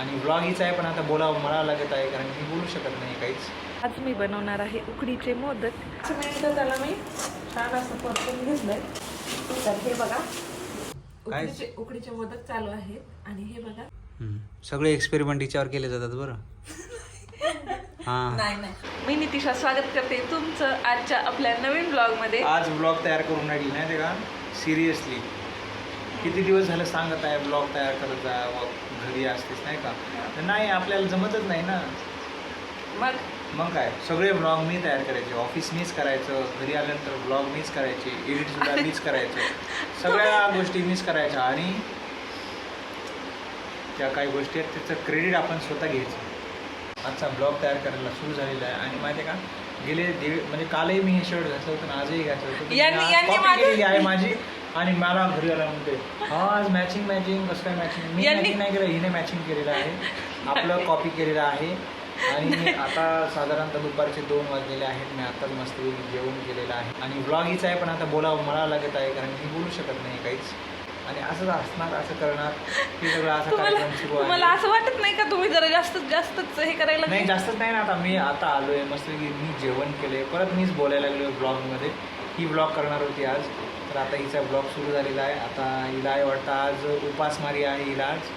आणि ब्लॉग हीच आहे पण आता बोलावं मला लागत आहे कारण मी बोलू शकत नाही काहीच. आज मी बनवणार आहे उकडीचे मोदक. मिनिटं त्याला मी छान असं परतून घेतलंय. तर हे बघा? उकडीचे उकडीचे मोदक चालू आहेत. आणि हे बघा. सगळे एक्सपेरिमेंट हिच्यावर केले जातात बरं. हां. नाही नाही. मी नितिशा स्वागत करते तुमचं आजच्या आपल्या नवीन ब्लॉगमध्ये. आज ब्लॉग तयार करून राहिली नाही ते का? सिरियसली किती दिवस झालं सांगत आहे ब्लॉग तयार करत जा व घरी असतेच नाही का? तर नाही आपल्याला जमतच नाही ना. मग? मग काय? सगळे ब्लॉग मी तयार करायचे. ऑफिस मीच करायचं घरी आल्यानंतर ब्लॉग मीच करायचे एडिट सुद्धा मीच करायचं. सगळ्या गोष्टी मीच करायच्या आणि त्या काही गोष्टी आहेत त्याचं क्रेडिट आपण स्वतः घ्यायचं. आजचा ब्लॉग तयार करायला सुरू झालेला आहे. आणि माहिती का? गेले म्हणजे कालही मी हे शर्ट घातलं होतं आजही घातलं होतं. माझी. आणि मला घरी आला म्हणते हा आज मॅचिंग मॅचिंग कसं काय मॅचिंग मी यांनी- मॅचिंग नाही केलं हिने मॅचिंग केलेलं आहे. आपलं कॉपी केलेलं आहे. आणि आता साधारणतः दुपारचे दोन वाजलेले आहेत. मी आताच मस्त जेवण केलेलं आहे. आणि ब्लॉग हीच आहे पण आता बोलावं मला लागत आहे कारण मी बोलू शकत नाही काहीच. आणि असंच असणार असं करणार हे सगळं असा तुम्हाला कार्यक्रम सुरू तुम्हाला आहे असं वाटत नाही का तुम्ही जरा जास्तच जास्तच हे करायला नाही जास्तच नाही ना आता मी आता आलोय. मस्त मी जेवण केले परत मीच बोलायला लागलो ब्लॉगमध्ये ही ब्लॉग करणार होती आज. तर आता हिचा ब्लॉग सुरू झालेला आहे. आता हिला आहे वाटतं आज उपासमारी आहे हिला आज.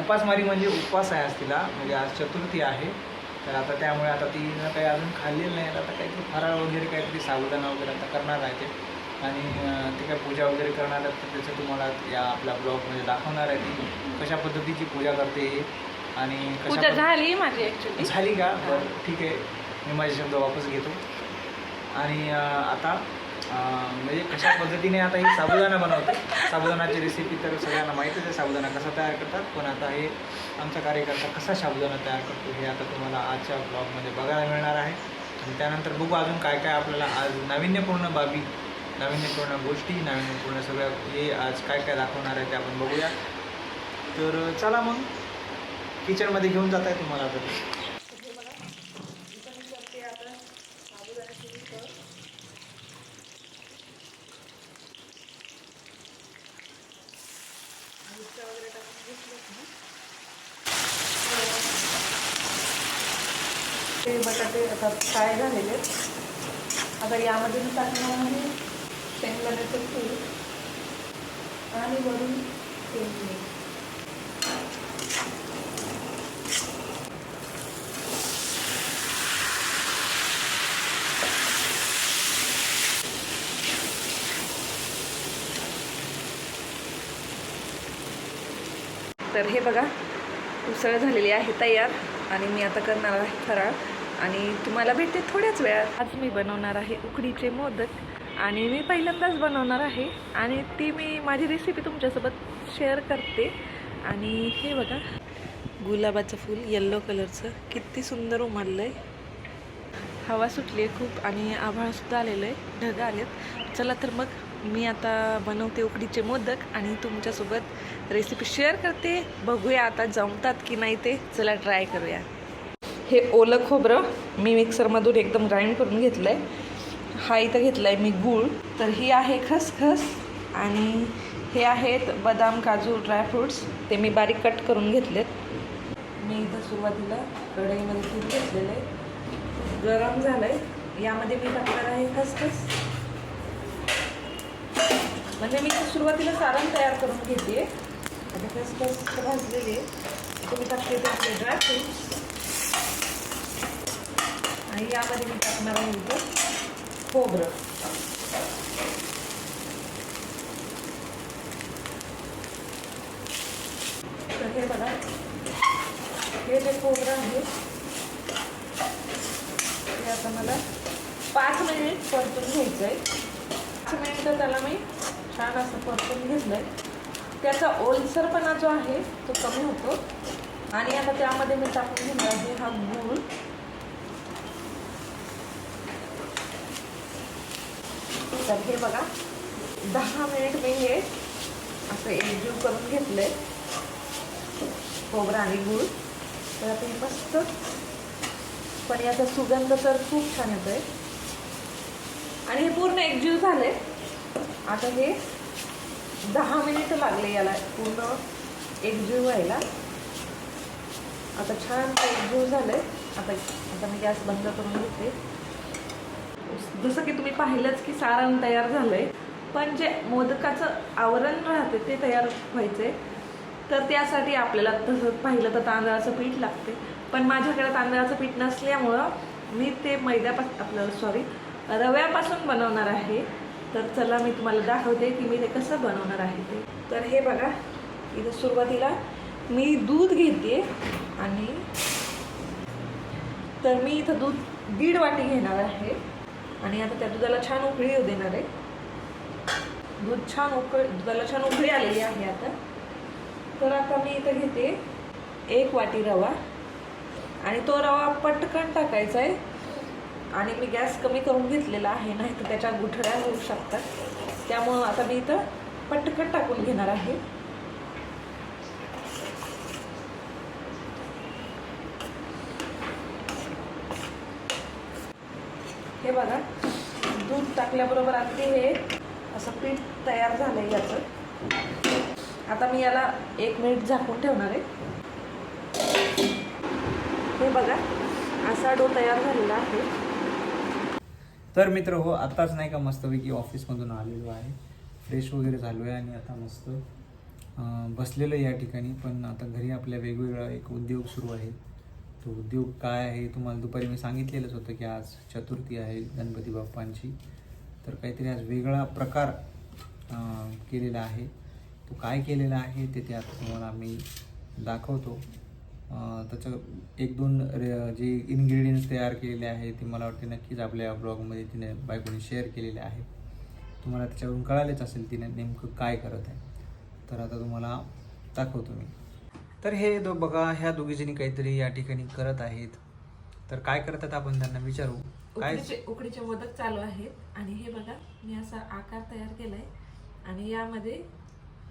उपासमारी म्हणजे उपवास आहे आज तिला. म्हणजे आज चतुर्थी आहे. तर आता त्यामुळे आता तिनं काही अजून खाल्लेलं नाही. आता काहीतरी फराळ वगैरे काहीतरी साबुदाणा वगैरे आता करणार आहे ते. आणि ते काय पूजा वगैरे करणार आहे तर त्याचं तुम्हाला या आपल्या ब्लॉगमध्ये दाखवणार आहे ती. कशा पद्धतीची पूजा करते आणि पूजा झाली माझी झाली का? बरं ठीक आहे. मी माझे शब्द वापस घेतो. आणि आता म्हणजे कशा पद्धतीने आता ही साबुदाणा बनवते साबुदाणाची रेसिपी तर सगळ्यांना माहितीच आहे साबुदाणा कसा तयार करतात. पण आता हे आमचा कार्यकर्ता कसा साबुदाणा तयार करतो हे आता तुम्हाला आजच्या ब्लॉगमध्ये बघायला मिळणार आहे. आणि त्यानंतर बघू अजून काय काय आपल्याला आज नाविन्यपूर्ण बाबी नाविन्यपूर्ण गोष्टी नाविन्यपूर्ण सगळ्या हे आज काय काय दाखवणार आहे ते आपण बघूया. तर चला मग. किचनमध्ये घेऊन जात आहे तुम्हाला आता ते. ते बटाटे आता फ्राय झालेले आहेत. आता यामध्ये मी टाकणार आहे शेंगदाण्याचं तूप आणि वरून तेल तर हे बघा उसळ झालेली आहे तयार. आणि मी आता करणार आहे फराळ. आणि तुम्हाला भेटते थोड्याच वेळात. आज मी बनवणार आहे उकडीचे मोदक आणि मी पहिल्यांदाच बनवणार आहे आणि ती मी माझी रेसिपी तुमच्यासोबत शेअर करते. आणि हे बघा गुलाबाचं फूल येल्लो कलरचं किती सुंदर उमललं आहे हवा सुटली आहे खूप आणि आभाळसुद्धा आलेलं आहे ढग आलेत. चला तर मग मी आता बनवते उकडीचे मोदक आणि तुमच्यासोबत रेसिपी शेअर करते. बघूया आता जमतात की नाही ते. चला ट्राय करूया. हे ओलं खोबरं मी मिक्सरमधून एकदम ग्राइंड करून घेतलं आहे हा इथं घेतला आहे मी गूळ. तर ही आहे खसखस आणि हे आहेत बदाम काजू ड्रायफ्रूट्स ते मी बारीक कट करून घेतलेत. मी इथं सुरुवातीला कढईमध्ये तूप घेतलेलं आहे. गरम झालं आहे यामध्ये मी टाकणार आहे खसखस. म्हणजे मी इथं सुरुवातीला सारण तयार करून घेते आता खसखस भाजलेली आहे. तुम्ही टाकते ड्रायफ्रूट्स आणि यामध्ये मी टाकणार आहे इथं खोबरं. तर हे बघा हे जे खोबरं आहे ते आता मला पाच मिनिट परतून घ्यायचं आहे पाच मिनिटं त्याला मी छान असं परतून घेतलं आहे त्याचा ओलसरपणा जो आहे तो कमी होतो. आणि आता त्यामध्ये मी टाकून घेणार आहे हा गूळ. तर हे बघा दहा मिनिट मी हे असं एकजीव करून घेतलं आहे खोबरं आणि गूळ. तर आता हे मस्त पण याचा सुगंध तर खूप छान येतो आहे आणि हे पूर्ण एकजीव झाले आता हे दहा मिनिट लागले याला पूर्ण एकजीव व्हायला. आता छान जीव झालंय. आता आता मी गॅस बंद करून घेते. जसं की तुम्ही पाहिलंच की सारण तयार झालंय पण जे मोदकाचं आवरण राहते ते तयार व्हायचंय. तर त्यासाठी आपल्याला तसं पाहिलं तर तांदळाचं पीठ लागते. पण माझ्याकडे तांदळाचं पीठ नसल्यामुळं मी ते मैद्यापासून आपलं सॉरी रव्यापासून बनवणार आहे. तर चला मी तुम्हाला दाखवते की मी ते कसं बनवणार आहे ते. तर हे बघा इथं सुरुवातीला मी दूध घेते आणि तर मी इथं दूध दीड वाटी घेणार आहे. आणि आता त्या दुधाला छान उकळी येऊ देणार आहे. दूध छान उकळ दुधाला छान उकळी आलेली आहे आता. तर आता मी इथं घेते एक वाटी रवा. आणि तो रवा पटकन टाकायचा आहे. आणि मी गॅस कमी करून घेतलेला आहे नाही तर त्याच्या गुठळ्या होऊ शकतात. त्यामुळं आता मी इथं पटकन टाकून घेणार आहे. हे बघा दूध टाकल्याबरोबर अगदी हे असं पीठ तयार झालं आहे याचं. आता मी याला एक मिनिट झाकून ठेवणार आहे. हे बघा असा डो तयार झालेला आहे. तर मित्र हो आताच नाही का मस्तपैकी ऑफिसमधून आलेलो आहे. फ्रेश वगैरे झालो आहे आणि आता मस्त बसलेलं आहे या ठिकाणी. पण आता घरी आपल्या वेगवेगळा एक उद्योग सुरू आहे. तो उद्योग काय आहे तुम्हाला दुपारी मी सांगितलेलंच होतं की आज चतुर्थी आहे गणपती बाप्पांची. तर काहीतरी आज वेगळा प्रकार केलेला आहे. तो काय केलेला आहे ते ते आता तुम्हाला मी दाखवतो. त्याचं एक दोन रे- जे इन्ग्रेडियंट्स तयार केलेले आहे ते मला वाटते नक्कीच आपल्या ब्लॉगमध्ये तिने बायकोने शेअर केलेले आहे तुम्हाला त्याच्यावरून कळालेच असेल तिने नेमकं काय करत आहे. तर आता तुम्हाला दाखवतो मी. तर हे दो बघा ह्या दोघीजणी काहीतरी या ठिकाणी करत आहेत. तर काय करतात आपण त्यांना विचारू? काय? उकडीचे उकडीचे मोदक चालू आहेत. आणि हे बघा मी असा आकार तयार केलाय. आणि यामध्ये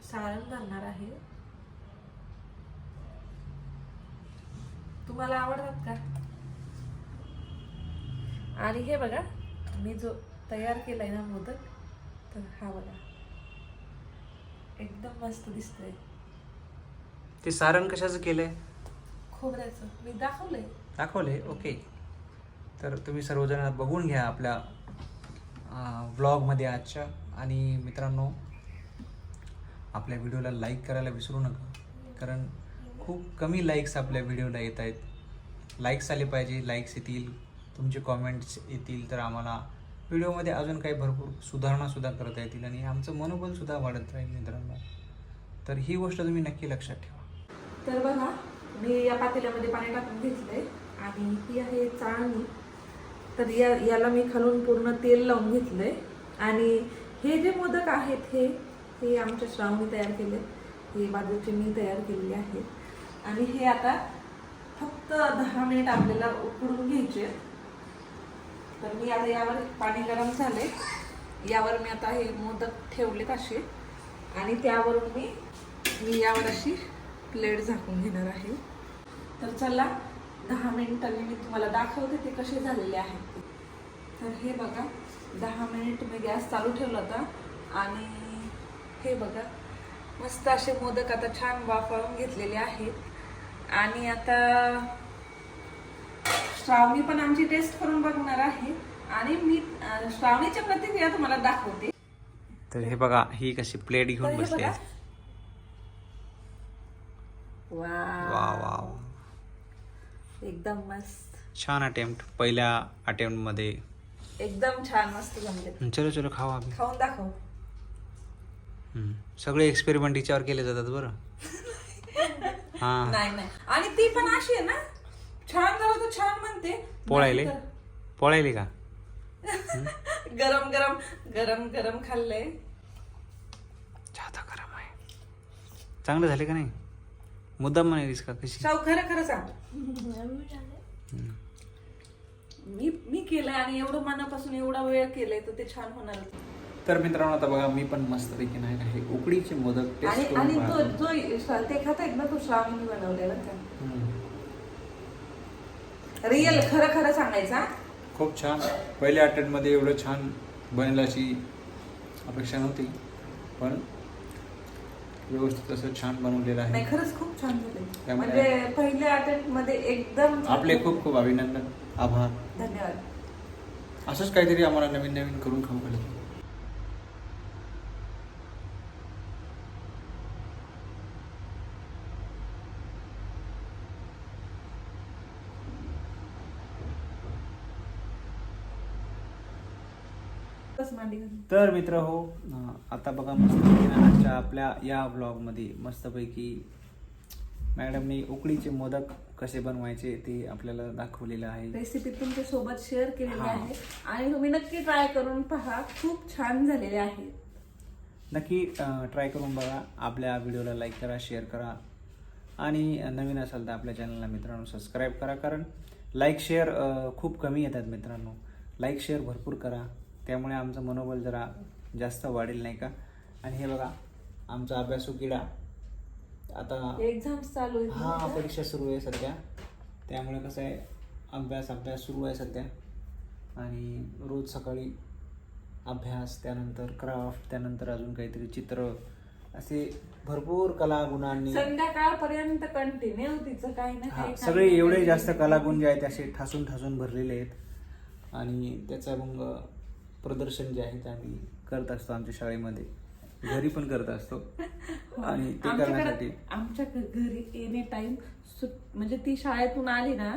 सारण भरणार आहे. तुम्हाला आवडतात का? आणि हे बघा मी जो तयार केलाय ना मोदक तर हा बघा. एकदम मस्त दिसतोय. ते सारण कशाचं केलंय? खोबऱ्याचं. मी दाखवलंय. दाखवले ओके. तर तुम्ही सर्वजण बघून घ्या आपल्या व्लॉगमध्ये आजच्या. आणि मित्रांनो आपल्या व्हिडिओला लाईक करायला विसरू नका. कारण खूप कमी लाईक्स आपल्या व्हिडिओला येत आहेत. लाईक्स आले पाहिजे लाईक्स येतील. तुमचे कॉमेंट्स येतील. तर आम्हाला व्हिडिओमध्ये अजून काही भरपूर सुधारणासुद्धा करता येतील. आणि आमचं मनोबलसुद्धा वाढत राहील मित्रांनो. तर ही गोष्ट तुम्ही नक्की लक्षात ठेवा. तर बघा मी या पातेल्यामध्ये पाणी टाकून घेतलंय आणि ही आहे चाळणी. तर या याला मी खालून पूर्ण तेल लावून घेतलंय. आणि हे जे मोदक आहेत हे हे आमच्या श्रावणी तयार केले हे बाजूचे मी तयार केलेले आहेत. आणि हे आता फक्त दहा मिनिट आपल्याला उकडून घ्यायचे तर मी आता यावर पाणी गरम झाले यावर मी आता हे मोदक ठेवलेत असे. आणि त्यावरून मी मी यावर अशी प्लेट झाकून घेणार आहे तर चला दहा मिनिटांनी मी तुम्हाला दाखवते ते कसे झालेले आहेत. तर हे बघा दहा मिनिट मी गॅस चालू ठेवला होता आणि हे बघा मस्त असे मोदक आता छान वाफळून घेतलेले आहेत आणि आता श्रावणी पण आमची टेस्ट करून बघणार आहे आणि मी श्रावणीच्या प्रतिक्रिया तुम्हाला दाखवते तर हे बघा ही कशी प्लेट घेऊन बसली. आहे वा वा. एकदम मस्त. छान अटेम्प्ट पहिल्या अटेम्प्टमध्ये. एकदम छान मस्त जमले. चलो चलो खावा आम्ही. खाऊन दाखव. सगळे एक्सपेरिमेंट हिच्यावर केले जातात बरं. हा. नाही नाही. आणि ती पण अशी आहे ना छान झालं तर छान म्हणते. पोळायले? पोळायले का? गरम गरम गरम गरम खाल्लंय. गरम आहे. चांगलं झाले का नाही? मुद्दाम म्हणालीस का कशी शाहू खरं खरं सांग. मी मी केलंय आणि एवढं मनापासून एवढा वेळ केलंय तर ते छान होणार तर मित्रांनो आता बघा मी पण मस्तपैकी नाही आहे उकडीचे मोदक टेस्ट आणि करून आणि पाहतो. तो जो ते खात ना तो श्रावणी बनवलेला हम्म. रिअल खरं खरं सांगायचा खूप छान पहिल्या अटेम्प्टमध्ये एवढं छान बनेल अशी अपेक्षा नव्हती पण व्यवस्थित असं छान बनवलेलं आहे. नाही खरंच खूप छान झाले. त्यामुळे- म्हणजे पहिल्या अटेम्प्टमध्ये एकदम आपले खूप खूप अभिनंदन आभार. धन्यवाद. असंच काहीतरी आम्हाला नवीन नवीन करून खाऊ घालत बस मांडी घालून. तर मित्र हो अं, आता बघा मस्तपैकी ना आजच्या आपल्या या ब्लॉगमध्ये मस्तपैकी मॅडमनी उकडीचे मोदक कसे बनवायचे ते आपल्याला दाखवलेलं आहे. रेसिपी तुमच्यासोबत शेअर केलेली हा. आहे. आणि तुम्ही नक्की ट्राय करून पहा. खूप छान झालेले आहे. नक्की ट्राय करून बघा. आपल्या व्हिडिओला लाईक करा शेअर करा. आणि नवीन असाल तर आपल्या चॅनलला मित्रांनो सबस्क्राईब करा. कारण लाईक शेअर खूप कमी येतात मित्रांनो. लाईक शेअर भरपूर करा. त्यामुळे आमचं मनोबल जरा जास्त वाढेल नाही का? आणि हे बघा आमचा अभ्यासू किडा. आता एक्झाम चालू आहे हा परीक्षा सुरू आहे सध्या. त्यामुळे कसं आहे अभ्यास अभ्यास सुरू आहे सध्या. आणि रोज सकाळी अभ्यास त्यानंतर क्राफ्ट त्यानंतर अजून काहीतरी चित्र असे भरपूर कलागुणांनी संध्याकाळपर्यंत कंटिन्यू तिचं काही ना हा काही सगळे एवढे जास्त कलागुण जे आहेत असे ठासून ठासून भरलेले आहेत. आणि त्याचं मग प्रदर्शन जे आहे ते आम्ही करत असतो आमच्या शाळेमध्ये. घरी पण करत असतो. आणि ते करण्यासाठी. आमच्या घरी एनी टाइम म्हणजे ती शाळेतून आली ना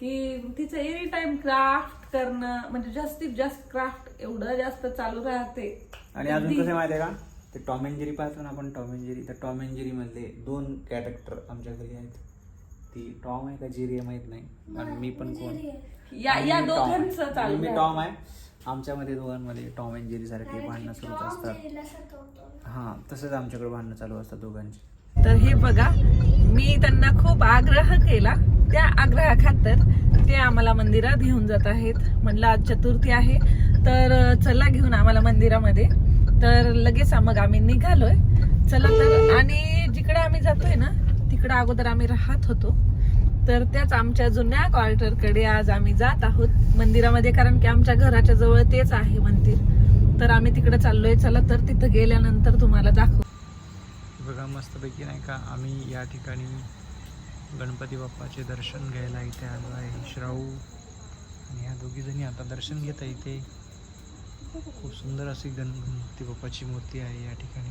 की तिचं एनी टाइम क्राफ्ट करणं म्हणजे जास्तीत जास्त क्राफ्ट एवढं जास्त चालू राहते. आणि अजून कसं माहिती आहे का? ते टॉम अँड जेरी पाहतो ना आपण टॉम अँड जेरी त्या टॉम अँड जेरी मधले दोन कॅरेक्टर आमच्या घरी आहेत. ती टॉम आहे का जेरी आहे माहीत नाही. आणि मी पण कोण? या या. दोघांचं चालू मी. टॉम आहे. आमच्यामध्ये दोघांमध्ये टॉम अँड जेरी सारखे भांडणं सुरूच असतात. हा तसंच आमच्याकडे भांडणं चालू असतात दोघांची. तर हे बघा मी त्यांना खूप आग्रह केला. त्या आग्रहाखातर ते आम्हाला मंदिरात घेऊन जात आहेत. म्हणलं आज चतुर्थी आहे तर चला घेऊन आम्हाला मंदिरामध्ये. तर लगेच मग आम्ही निघालोय. चला तर आणि जिकडे आम्ही जातोय ना तिकडे अगोदर आम्ही राहत होतो. तर त्याच आमच्या जुन्या क्वार्टरकडे आज आम्ही जात आहोत मंदिरामध्ये कारण की आमच्या घराच्या जवळ तेच आहे मंदिर. तर आम्ही तिकडे चाललोय. चला तर तिथं गेल्यानंतर तुम्हाला दाखवू बघा मस्तपैकी नाही का आम्ही या ठिकाणी गणपती बाप्पाचे दर्शन घ्यायला इथे आलो आहे. श्राऊ आणि ह्या दोघी जणी आता दर्शन घेत आहे इथे. खूप सुंदर अशी गणपती बाप्पाची मूर्ती आहे या ठिकाणी.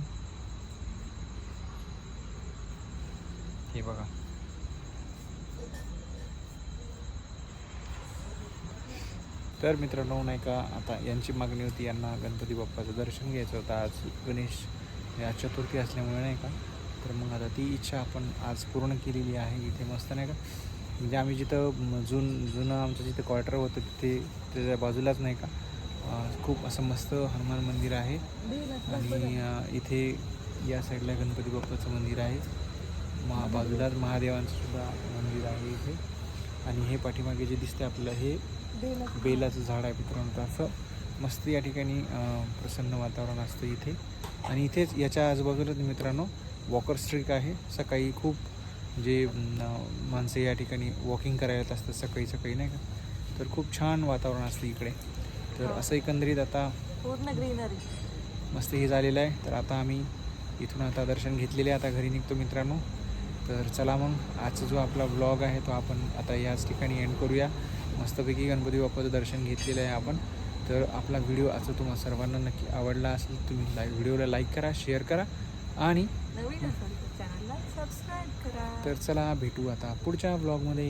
हे बघा. तर मित्रांनो नाही का आता यांची मागणी होती यांना गणपती बाप्पाचं दर्शन घ्यायचं होतं. आज गणेश या चतुर्थी असल्यामुळे नाही का तर मग आता ती इच्छा आपण आज पूर्ण केलेली आहे इथे मस्त नाही का म्हणजे आम्ही जिथं जुन जुनं आमचं जिथं क्वार्टर होतं तिथे त्याच्या बाजूलाच नाही का खूप असं मस्त हनुमान मंदिर आहे. आणि इथे या साईडला गणपती बाप्पाचं मंदिर आहे. महा बाजूलाच महादेवांचं सुद्धा मंदिर आहे इथे. आणि हे पाठीमागे जे दिसते आपलं हे बेलाचं झाड आहे मित्रांनो तर असं मस्त या ठिकाणी प्रसन्न वातावरण असतं इथे. आणि इथेच याच्या आजूबाजूलाच मित्रांनो वॉकर स्ट्रीट आहे. सकाळी खूप जे माणसं या ठिकाणी वॉकिंग करायला येत असतात सकाळी सकाळी नाही का? तर खूप छान वातावरण असतं इकडे. तर असं एकंदरीत आता पूर्ण ग्रीनरी. मस्त हे झालेलं आहे. तर आता आम्ही इथून आता दर्शन घेतलेले आहे. आता घरी निघतो मित्रांनो. तर चला मग आजचा जो आपला ब्लॉग आहे तो आपण आता याच ठिकाणी एंड करूया. मस्तपैकी गणपती बाप्पाचं दर्शन घेतलेलं आहे आपण. तर आपला व्हिडिओ आजचा तुम्हाला सर्वांना नक्की आवडला असेल तुम्ही लाईक व्हिडिओला लाईक करा शेअर करा आणि तर चला भेटू आता पुढच्या ब्लॉगमध्ये